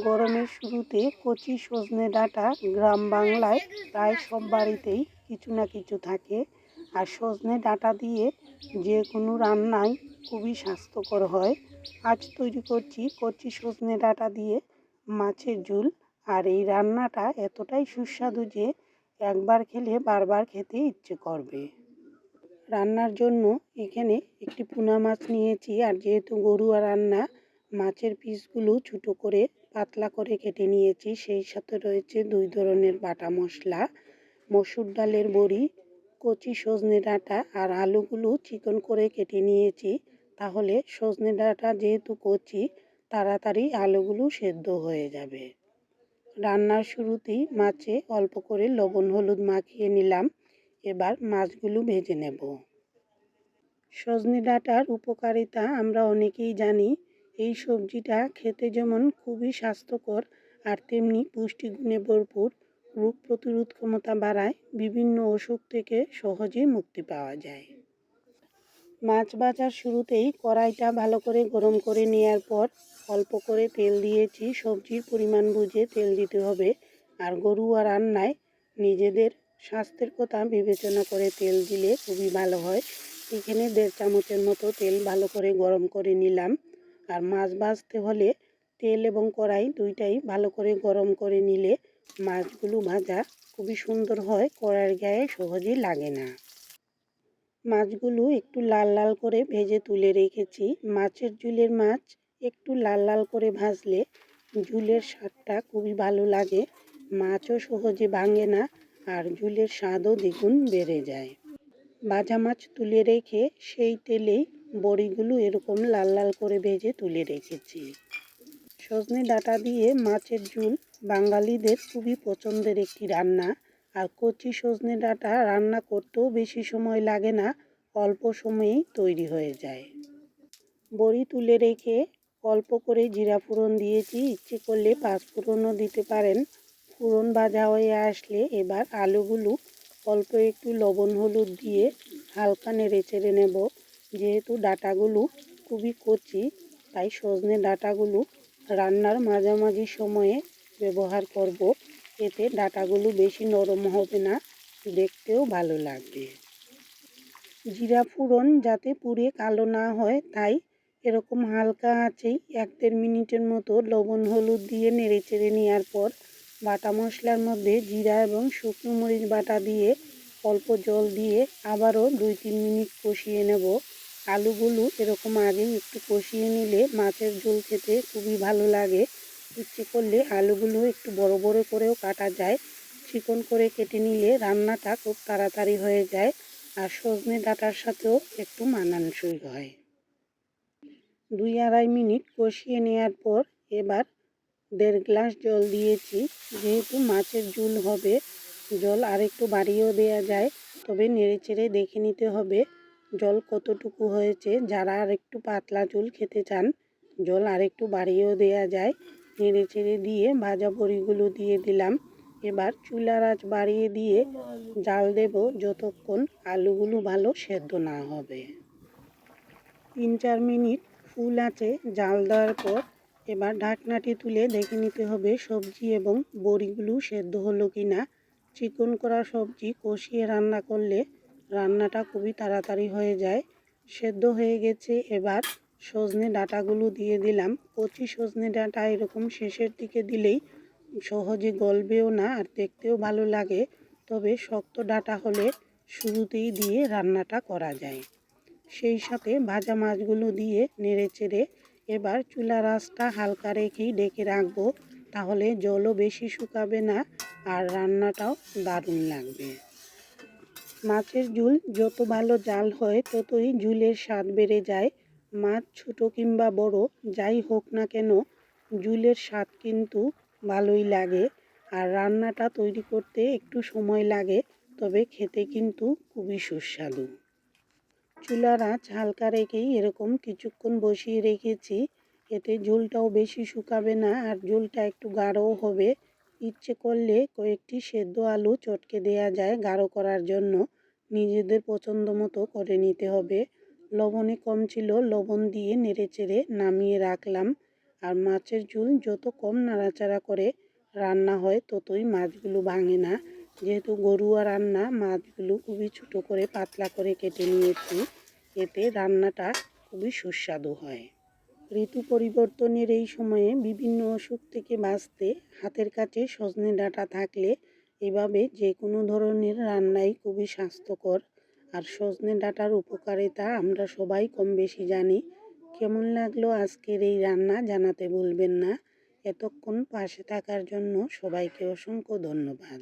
গরমের শুরুতে কচি সজনে ডাঁটা গ্রাম বাংলায় প্রায় সব বাড়িতেই কিছু না কিছু থাকে। আর সজনে ডাঁটা দিয়ে যে কোনো রান্নাই খুবই স্বাস্থ্যকর হয়। আজ তৈরি করছি কচি সজনে ডাঁটা দিয়ে মাছের ঝোল। আর এই রান্নাটা এতটাই সুস্বাদু যে একবার খেলে বারবার খেতে ইচ্ছে করবে। রান্নার জন্য এখানে একটি পুনা মাছ নিয়েছি। আর যেহেতু গরুয়া রান্না, মাছের পিসগুলো ছোটো করে পাতলা করে কেটে নিয়েছি। সেই সাথে রয়েছে দুই ধরনের বাটা মশলা, মসুর ডালের বড়ি, কচি সজনে ডাঁটা আর আলুগুলো চিকন করে কেটে নিয়েছি। তাহলে সজনে ডাঁটা যেহেতু কচি, তাড়াতাড়ি আলুগুলো সেদ্ধ হয়ে যাবে। রান্নার শুরুতেই মাছে অল্প করে লবণ হলুদ মাখিয়ে নিলাম। এবার মাছগুলো ভেজে নেব। সজনে ডাঁটার উপকারিতা আমরা অনেকেই জানি এই সবজিটা খেতে যেমন খুবই স্বাস্থ্যকর আর তেমনি পুষ্টিগুণে ভরপুর, রোগ প্রতিরোধ ক্ষমতা বাড়ায়, বিভিন্ন অসুখ থেকে সহজেই মুক্তি পাওয়া যায়। মাছ বাজার শুরুতেই কড়াইটা ভালো করে গরম করে নেওয়ার পর অল্প করে তেল দিয়েছি। সবজির পরিমাণ বুঝে তেল দিতে হবে আর গরুয়া রান্নায় নিজেদের স্বাস্থ্যের কথা বিবেচনা করে তেল দিলে খুবই ভালো হয়। এখানে দেড় চামচের মতো তেল ভালো করে গরম করে নিলাম। আর মাছ ভাজতে হলে তেল এবং কড়াই দুইটাই ভালো করে গরম করে নিলে মাছগুলো ভাজা খুবই সুন্দর হয়, কড়াইয়ের গায়ে সহজেই লাগে না। মাছগুলো একটু লাল লাল করে ভেজে তুলে রেখেছি। মাছের ঝুলের মাছ একটু লাল লাল করে ভাজলে ঝুলের স্বাদটা খুবই ভালো লাগে। মাছও সহজে ভাঙে না আর ঝুলের স্বাদও দ্বিগুণ বেড়ে যায়। ভাজা মাছ তুলে রেখে সেই তেলেই বড়িগুলো এরকম লাল লাল করে ভেজে তুলে রেখেছি। সজনে ডাঁটা দিয়ে মাছের ঝুল বাঙালিদের খুবই পছন্দের একটি রান্না। আর কচি সজনে ডাঁটা রান্না করতেও বেশি সময় লাগে না, অল্প সময়েই তৈরি হয়ে যায়। বড়ি তুলে রেখে অল্প করে জিরা ফোড়ন দিয়েছি। ইচ্ছে করলে পাঁচ ফোড়নও দিতে পারেন। ফোড়ন ভাজা হয়ে আসলে এবার আলুগুলো অল্প একটু লবণ হলুদ দিয়ে হালকা নেড়ে চেড়ে নেব। যেহেতু ডাটাগুলো খুবই কচি, তাই সজনে ডাটাগুলো রান্নার মাঝামাঝি সময়ে ব্যবহার করব। এতে ডাটাগুলো বেশি নরম হবে না, দেখতেও ভালো লাগবে। জিরা ফোড়ন যাতে পুড়ে কালো না হয়, তাই এরকম হালকা আঁচেই এক দেড় মিনিটের মতো লবণ, হলুদ দিয়ে নেড়ে চেড়ে নেওয়ার পর বাটা মশলার মধ্যে জিরা এবং শুকনো মরিচ বাটা দিয়ে অল্প জল দিয়ে আবারও দুই তিন মিনিট কষিয়ে নেব। আলুগুলো এরকম আগে একটু কষিয়ে নিলে মাছের ঝোল খেতে খুবই ভালো লাগে। ইচ্ছে করলে আলুগুলো একটু বড় বড় করেও কাটা যায়। চিকন করে কেটে নিলে রান্নাটা খুব তাড়াতাড়ি হয়ে যায় আর সজনে ডাটার সাথেও একটু মানানসই হয়। দুই আড়াই মিনিট কষিয়ে নেওয়ার পর এবার দেড় গ্লাস জল দিয়েছি। যেহেতু মাছের ঝুল হবে, জল আরেকটু বাড়িয়েও দেওয়া যায়, তবে নেড়ে চেড়ে দেখে নিতে হবে। জল কতটুকু হয়েছে, যারা আর একটু পাতলা চুল খেতে চান, জল আর একটু বাড়িয়েও দেওয়া যায়। নেড়ে চেড়ে দিয়ে ভাজা বড়িগুলো দিয়ে দিলাম। এবার চুলার আঁচ বাড়িয়ে দিয়ে জাল দেব যতক্ষণ আলুগুলো ভালো সেদ্ধ না হবে। তিন চার মিনিট ফুল আছে জাল দেওয়ার পর এবার ঢাকনাটি তুলে দেখে নিতে হবে সবজি এবং বড়িগুলো সেদ্ধ হলো কি না চিকন করা সবজি কষিয়ে রান্না করলে রান্নাটা খুবই তাড়াতাড়ি হয়ে যায়। সেদ্ধ হয়ে গেছে, এবার সজনে ডাঁটাগুলো দিয়ে দিলাম। কচি সজনে ডাঁটা এরকম শেষের দিকে দিলেই সহজে গলবেও না আর দেখতেও ভালো লাগে। তবে শক্ত ডাঁটা হলে শুরুতেই দিয়ে রান্নাটা করা যায়। সেই সাথে ভাজা মাছগুলো দিয়ে নেড়ে চেড়ে এবার চুলা আঁচটা হালকা রেখেই ডেকে রাখব। তাহলে জলও বেশি শুকাবে না আর রান্নাটাও দারুণ লাগবে। মাছের ঝুল যত ভালো জাল হয়, ততই ঝুলের স্বাদ বেড়ে যায়। মাছ ছোট কিংবা বড়, যাই হোক না কেন, ঝুলের স্বাদ কিন্তু ভালোই লাগে। আর রান্নাটা তৈরি করতে একটু সময় লাগে, তবে খেতে কিন্তু খুবই সুস্বাদু। চুলার আঁচ হালকা রেখেই এরকম কিছুক্ষণ বসিয়ে রেখেছি। এতে ঝোলটাও বেশি শুকাবে না, আর ঝোলটা একটু গাঢ়ও হবে। ইচ্ছে করলে কয়েকটি সেদ্ধ আলু চটকে দেয়া যায় গাঢ় করার জন্য। নিজেদের পছন্দ মতো করে নিতে হবে। লবণে কম ছিল, লবণ দিয়ে নেড়ে চেড়ে নামিয়ে রাখলাম। আর মাছের ঝোল যত কম নাড়াচাড়া করে রান্না হয়, ততই মাছগুলো ভাঙে না। যেহেতু গরুয়া রান্না, মাছগুলো খুবই ছোটো করে পাতলা করে কেটে নিয়েছি। এতে রান্নাটা খুবই সুস্বাদু হয়। ঋতু পরিবর্তনের এই সময়ে বিভিন্ন অসুখ থেকে বাঁচতে হাতের কাছে সজনে ডাঁটা থাকলে এভাবে যে কোনো ধরনের রান্নাই খুবই স্বাস্থ্যকর। আর সজনে ডাঁটার উপকারিতা আমরা সবাই কম বেশি জানি। কেমন লাগল আজকের এই রান্না জানাতে ভুলবেন না। এতক্ষণ পাশে থাকার জন্য সবাইকে অসংখ্য ধন্যবাদ।